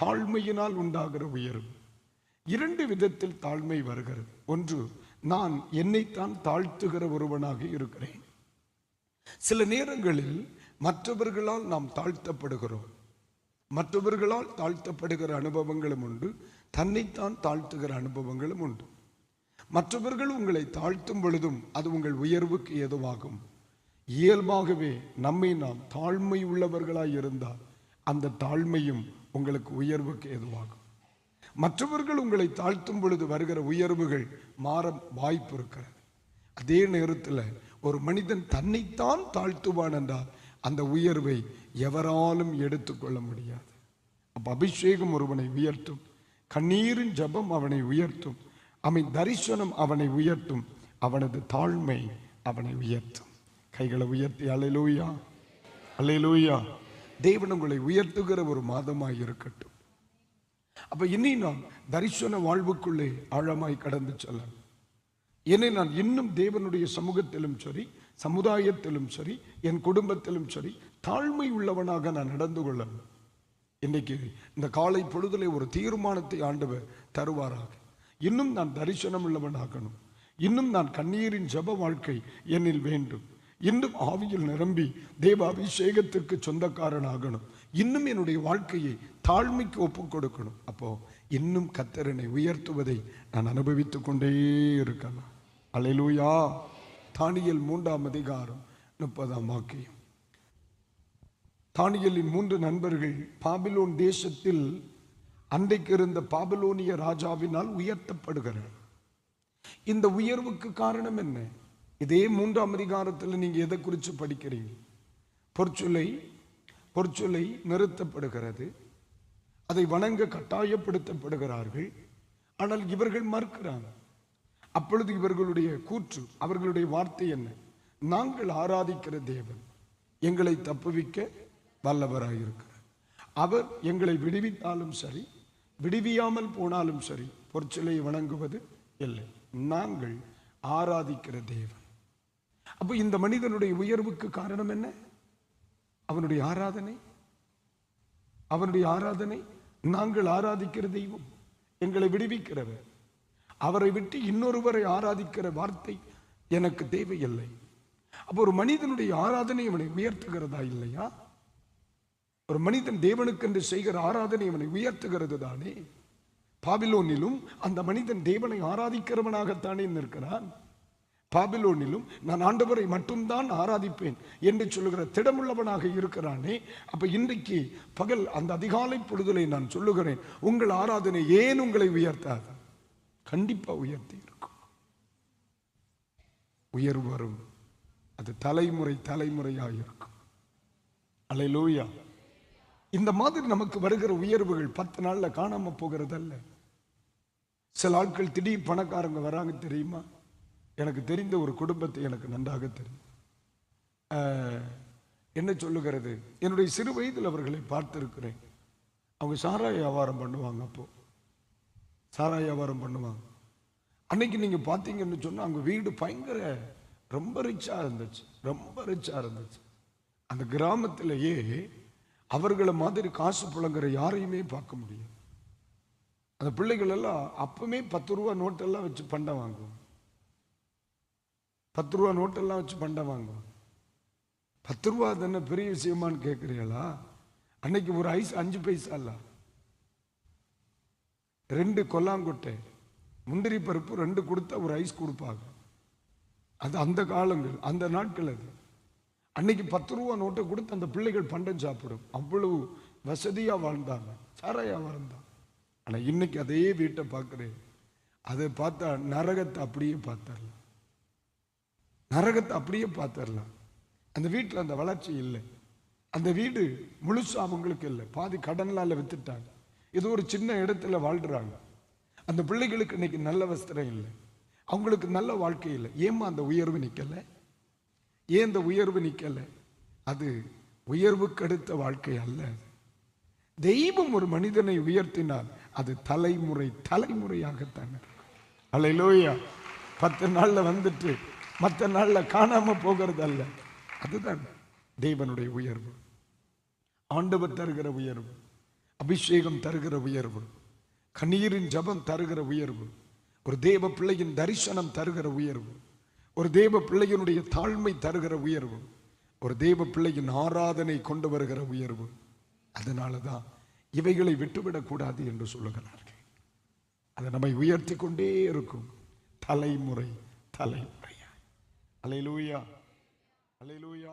தாழ்மையினால் உண்டாகிற உயர்வு. இரண்டு விதத்தில் தாழ்மை வருகிறது. ஒன்று நான் என்னைத்தான் தாழ்த்துகிற ஒருவனாக இருக்கிறேன். சில நேரங்களில் மற்றவர்களால் நாம் தாழ்த்தப்படுகிறோம். மற்றவர்களால் தாழ்த்தப்படுகிற அனுபவங்களும் உண்டு. தன்னைத்தான் தாழ்த்துகிற அனுபவங்களும் உண்டு. மற்றவர்கள் உங்களை தாழ்த்தும் பொழுதும் அது உங்கள் உயர்வுக்கு ஏதுவாகும். இயல்பாகவே நம்மை நாம் தாழ்மை உள்ளவர்களாய் இருந்தால் அந்த தாழ்மையும் உங்களுக்கு உயர்வுக்கு ஏதுவாகும். மற்றவர்கள் உங்களை தாழ்த்தும் பொழுது வருகிற உயர்வுகள் மாற வாய்ப்பு இருக்கிறது. அதே நேரத்தில் ஒரு மனிதன் தன்னைத்தான் தாழ்த்துவான் என்றால் அந்த உயர்வை எவராலும் எடுத்துக்கொள்ள முடியாது. அப்போ அபிஷேகம் ஒருவனை உயர்த்தும் கண்ணீரின் ஜெபம் அவனை உயர்த்தும் அவன் தரிசனம் அவனை உயர்த்தும் அவனது தாழ்மை அவனை உயர்த்தும். கைகளை உயர்த்தி அலையிலூயா அலையிலூயா தேவன் உங்களை உயர்த்துகிற ஒரு மாதமாக இருக்கட்டும். அப்ப இனி நான் தரிசன வாழ்வுக்குள்ளே ஆழமாய் கடந்து செல்லலாம். என்னை நான் இன்னும் தேவனுடைய சமூகத்திலும் சரி சமுதாயத்திலும் சரி என் குடும்பத்திலும் சரி தாழ்மை உள்ளவனாக நான் நடந்து கொள்ளணும். இன்னைக்கு இந்த காலை பொழுதிலே ஒரு தீர்மானத்தை ஆண்டவர் தருவாராக. இன்னும் நான் தரிசனம் உள்ளவனாகணும் இன்னும் நான் கண்ணீரின் ஜெப வாழ்க்கை என்னில் வேண்டும். இன்னும் ஆவியில் நிரம்பி தேவ அபிஷேகத்திற்கு சொந்தக்காரனாகணும். இன்னும் என்னுடைய வாழ்க்கையை தாழ்மைக்கு ஒப்புக் கொடுக்கணும். அப்போ இன்னும் கத்தரனை உயர்த்துவதை நான் அனுபவித்து கொண்டே இருக்கலாம் அலையிலூயா தானியல் மூன்றாம் அதிகாரம் முப்பதாம் வாக்கியம். தானியலின் மூன்று நண்பர்கள் பாபிலோன் தேசத்தில் அன்றைக்கு இருந்த பாபிலோனிய ராஜாவினால் உயர்த்தப்படுகிறார் இந்த உயர்வுக்கு காரணம் என்ன? இதே மூன்றாம் அதிகாரத்தில் நீங்கள் எதை குறித்து படிக்கிறீங்க? பொற்சொலை பொற்சொலை நிறுத்தப்படுகிறது. அதை வணங்க கட்டாயப்படுத்தப்படுகிறார்கள். ஆனால் இவர்கள் மறுக்கிறாங்க. அப்பொழுது இவர்களுடைய கூற்று அவர்களுடைய வார்த்தை என்ன? நாங்கள் ஆராதிக்கிற தேவன் எங்களை தப்புவிக்க வல்லவராயிருக்கிறார். அவர் எங்களை விடுவித்தாலும் சரி விடுவியாமல் போனாலும் சரி பொற்சிலையை வணங்குவது இல்லை. நாங்கள் ஆராதிக்கிற தேவன். அப்போ இந்த மனிதனுடைய உயர்வுக்கு காரணம் என்ன? அவனுடைய ஆராதனை. அவனுடைய ஆராதனை நாங்கள் ஆராதிக்கிற தெய்வம் எங்களை விடுவிக்கிறவர். அவரை விட்டு இன்னொருவரை ஆராதிக்கிற வார்த்தை எனக்கு தேவையில்லை. அப்போ ஒரு மனிதனுடைய ஆராதனை அவனை உயர்த்துகிறதா இல்லையா? ஒரு மனிதன் தேவனுக்கென்று செய்கிற ஆராதனை அவனை உயர்த்துகிறது தானே? பாபிலோனிலும் அந்த மனிதன் தேவனை ஆராதிக்கிறவனாகத்தானே நிற்கிறான். பாபிலோனிலும் நான் ஆண்டவரை மட்டும்தான் ஆராதிப்பேன் என்று சொல்லுகிற திடமுள்ளவனாக இருக்கிறானே. அப்ப இன்றைக்கு பகல் அந்த அதிகாலை பொழுதலை நான் சொல்லுகிறேன் உங்கள் ஆராதனை ஏன் உங்களை உயர்த்தாது? கண்டிப்பா உயர்த்தி இருக்கும். உயர்வு வரும். அது தலைமுறை தலைமுறையாக இருக்கும். அலையிலூயா. இந்த மாதிரி நமக்கு வருகிற உயர்வுகள் பத்து நாள்ல காணாம போகிறதல்ல. சில ஆட்கள் திடீர் பணக்காரங்க வராங்க தெரியுமா? எனக்கு தெரிந்த ஒரு குடும்பத்தை எனக்கு நன்றாக தெரியும். என்ன சொல்லுகிறது? என்னுடைய சிறு வயதில் அவர்களை பார்த்திருக்கிறேன். அவங்க சாராய வியாபாரம் பண்ணுவாங்க அப்போ. சாராய வியாபாரம் பண்ணுவாங்க. அன்னைக்கு நீங்கள் பார்த்தீங்கன்னு சொன்னால் அவங்க வீடு பயங்கர ரொம்ப ரிச்சாக இருந்துச்சு. ரொம்ப ரிச்சாக இருந்துச்சு. அந்த கிராமத்திலேயே அவர்களை மாதிரி காசு புழங்குற யாரையுமே பார்க்க முடியாது. அந்த பிள்ளைகள் எல்லாம் அப்பவுமே பத்து ரூபா நோட்டெல்லாம் வச்சு பண்டம் வாங்குவோம் பத்து ரூபா நோட்டெல்லாம் வச்சு பண்டம் வாங்குவோம் பத்து ரூபா தானே பெரிய விஷயமான்னு கேட்குறீங்களா? அன்னைக்கு ஒரு ஐஸ் அஞ்சு பைசா இல்ல ரெண்டு கொல்லாங்கொட்டை முந்திரி பருப்பு ரெண்டு கொடுத்தா ஒரு ஐஸ் கொடுப்பாங்க. அது அந்த காலங்கள் அந்த நாட்கள் அது. அன்னைக்கு பத்து ரூபா நோட்டை கொடுத்து அந்த பிள்ளைகள் பண்டம் சாப்பிடும். அவ்வளவு வசதியாக வாழ்ந்தாங்க சாராயா வாழ்ந்தாங்க. ஆனால் இன்னைக்கு அதே வீட்டை பார்க்குறேன். அதை பார்த்தா நரகத்தை அப்படியே பார்த்தரலாம் நரகத்தை அப்படியே பார்த்துடலாம். அந்த வீட்டில் அந்த வளர்ச்சி இல்லை. அந்த வீடு முழுசாக அவங்களுக்கு இல்லை. பாதி கடன்லால வித்துட்டாங்க. இது ஒரு சின்ன இடத்துல வாழ்கிறாங்க அந்த பிள்ளைகளுக்கு இன்னைக்கு நல்ல வஸ்திரம் இல்லை. அவங்களுக்கு நல்ல வாழ்க்கை இல்லை. ஏமா அந்த உயர்வு நிற்கலை ஏன் இந்த உயர்வு நிற்கலை அது உயர்வுக்கு அடுத்த வாழ்க்கை அல்ல. தெய்வம் ஒரு மனிதனை உயர்த்தினால் அது தலைமுறை தலைமுறையாகத்தான் அலையிலோயா பத்து நாளில் வந்துட்டு மற்ற நாளில் காணாமல் போகிறது அல்ல அதுதான் தேவனுடைய உயர்வு. ஆண்டவர் தருகிற உயர்வு. அபிஷேகம் தருகிற உயர்வு. கண்ணீரின் ஜபம் தருகிற உயர்வு. ஒரு தேவ பிள்ளையின் தரிசனம் தருகிற உயர்வு. ஒரு தேவ பிள்ளையினுடைய தாழ்மை தருகிற உயர்வு. ஒரு தேவ பிள்ளையின் ஆராதனை கொண்டு வருகிற உயர்வு. அதனால தான் இவைகளை விட்டுவிடக்கூடாது என்று சொல்லுகிறார்கள். அது நம்மை உயர்த்தி கொண்டே இருக்கும். தலைமுறை. தலைமுறையா அலையிலூயா அலையிலூயா